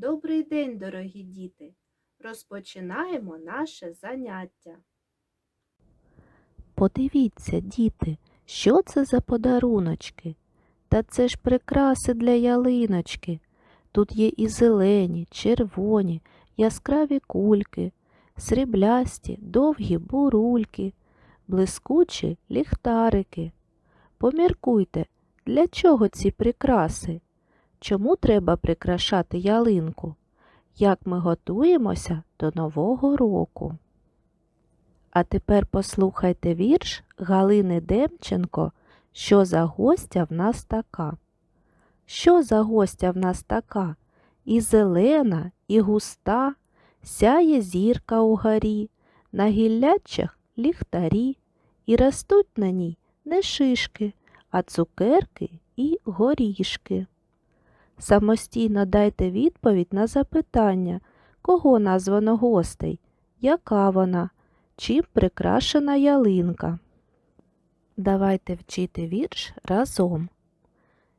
Добрий день, дорогі діти! Розпочинаємо наше заняття. Подивіться, діти, що це за подаруночки? Та це ж прикраси для ялиночки. Тут є і зелені, червоні, яскраві кульки, сріблясті, довгі бурульки, блискучі ліхтарики. Поміркуйте, для чого ці прикраси? Чому треба прикрашати ялинку? Як ми готуємося до Нового року? А тепер послухайте вірш Галини Демченко Що за гостя в нас така? Що за гостя в нас така? І зелена, і густа, сяє зірка у горі, на гіллячах ліхтарі, і ростуть на ній не шишки, а цукерки і горішки. Самостійно дайте відповідь на запитання, кого названо гостей, яка вона, чим прикрашена ялинка. Давайте вчити вірш разом.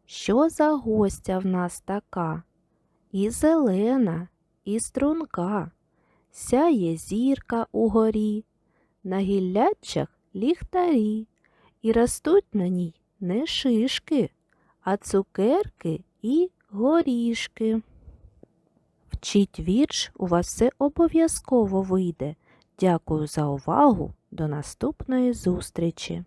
Що за гостя в нас така? І зелена, і струнка, сяє зірка угорі, на гіллячах ліхтарі, і ростуть на ній не шишки, а цукерки і горішки. Вчіть вірш, у вас все обов'язково вийде. Дякую за увагу. До наступної зустрічі!